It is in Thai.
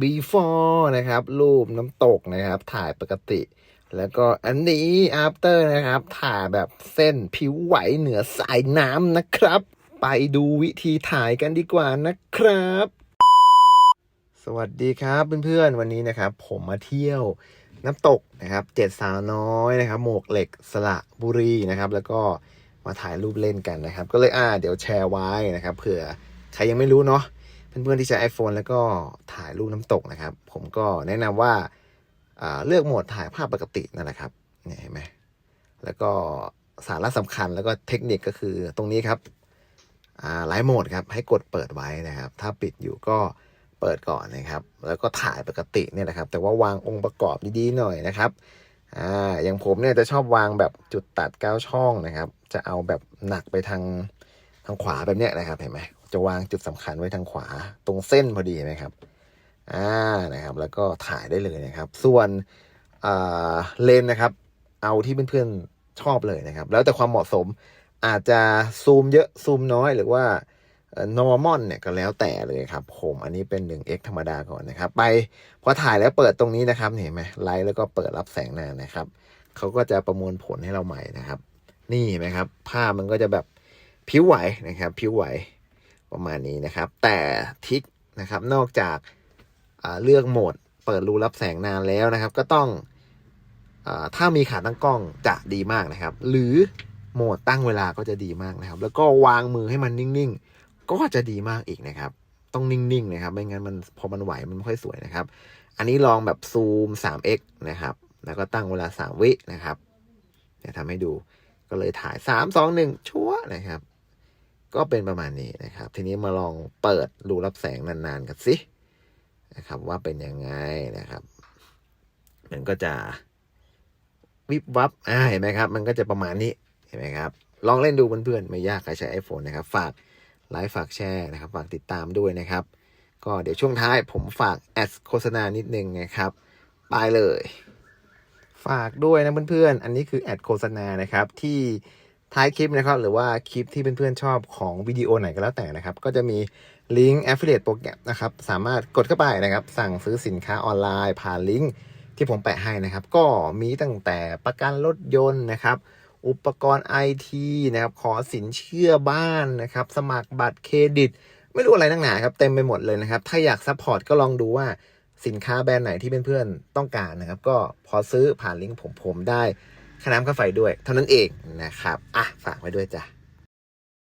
before นะครับ รูปน้ำตกนะครับ ถ่ายปกติ แล้วก็อันนี้ after นะครับ ถ่ายแบบเส้นผิวไหวเหนือสายน้ำนะครับ ไปดูวิธีถ่ายกันดีกว่านะครับ สวัสดีครับเพื่อนๆ วันนี้นะครับ ผมมาเที่ยวน้ำตกนะครับเจ็ดสาวน้อยนะครับ หมวกเหล็กสระบุรีนะครับ แล้วก็มาถ่ายรูปเล่นกันนะครับ ก็เลยอ่าเดี๋ยวแชร์ไว้นะครับเผื่อใครยังไม่รู้เนาะ เพื่อนๆที่ใช้ iPhone แล้วก็ถ่ายรูปน้ำตกนะครับ ผมก็แนะนำว่าอ่าเลือกโหมดถ่ายภาพปกตินั่นแหละครับเนี่ยเห็นไหมแล้วก็สาระสำคัญแล้วก็เทคนิคก็คือตรงนี้ครับอ่าไลฟ์โหมดครับให้กดเปิดไว้นะครับ ถ้าปิดอยู่ก็เปิดก่อนนะครับ แล้วก็ถ่ายปกติเนี่ยนะครับ แต่ว่าวางองค์ประกอบดีๆหน่อยนะครับอ่าอย่างผมเนี่ยจะชอบวางแบบจุดตัดก้าช่องนะครับ จะเอาแบบหนักไปทาง ทางขวาแบบเนี้ยนะครับเห็นไหมจะวางจุดสำคัญไว้ทางขวาตรงเส้นพอดีนะครับอ่านะครับ แล้วก็ถ่ายได้เลยนะครับ ส่วนเลนนะครับ เอาที่เพื่อนๆชอบเลยนะครับ แล้วแต่ความเหมาะสมอาจจะซูมเยอะซูมน้อยหรือว่า normal เนี่ยก็แล้วแต่เลยครับผมอันนี้เป็น 1x ธรรมดาก่อนนะครับ ไปพอถ่ายแล้วเปิดตรงนี้นะครับเห็นไหมไลท์แล้วก็เปิดรับแสงนานนะครับเขาก็จะประมวลผลให้เราใหม่นะครับ นี่เห็นไหมครับ ภาพมันก็จะแบบ ผิวไหวนะครับผิวไหวประมาณนี้นะครับ แต่ทิกนะครับนอกจากอ่าเลือกโหมดเปิดรูรับแสงนานแล้วนะครับ ก็ต้องอถ้ามีขาตั้งกล้องจะดีมากนะครับ หรือโหมดตั้งเวลาก็จะดีมากนะครับ แล้วก็วางมือให้มันนิ่งๆ ก็จะดีมากอีกนะครับ ต้องนิ่งๆนะครับไม่งั้นมันพอมันไหวมันไม่ค่อยสวยนะครับ อันนี้ลองแบบซูม 3x นะครับ แล้วก็ตั้งเวลา 3 วินะครับเดี๋ยวทำให้ดูก็เลยถ่าย 3 2 1 ชัวนะครับ ก็เป็นประมาณนี้นะครับ ทีนี้มาลองเปิดรูรับแสงนานๆกันสินะครับ ว่าเป็นยังไงนะครับ มันก็จะวิบวับอ่าเห็นไหมครับ มันก็จะประมาณนี้เห็นไหมครับ ลองเล่นดูเพื่อนๆไม่ยากใครใช้ iPhone นะครับ ฝากไลค์ฝากแชร์นะครับ ฝากติดตามด้วยนะครับ ก็เดี๋ยวช่วงท้ายผมฝากแอดโฆษณานิดนึงนะครับไปเลย ฝากด้วยนะเพื่อนๆ อันนี้คือแอดโฆษณานะครับที่ ท้ายคลิปนะครับ หรือว่าคลิปที่เพื่อนๆชอบของวิดีโอไหนก็แล้วแต่นะครับ ก็จะมีลิงก์ affiliate โปรแกรมนะครับ สามารถกดเข้าไปนะครับ สั่งซื้อสินค้าออนไลน์ ผ่านลิงก์ที่ผมแปะให้นะครับ ก็มีตั้งแต่ประกันรถยนต์นะครับ อุปกรณ์ไอทีนะครับ ขอสินเชื่อบ้านนะครับ สมัครบัตรเครดิต ไม่รู้อะไรนักหนาครับเต็มไปหมดเลยนะครับ ถ้าอยากซัพพอร์ตก็ลองดูว่าสินค้าแบรนด์ไหนที่เพื่อนๆต้องการนะครับ ก็พอซื้อผ่านลิงก์ผมผมได้ ค่าน้ำค่าไฟด้วย เท่านั้นเองนะครับ อะ ฝากไว้ด้วยจ้ะ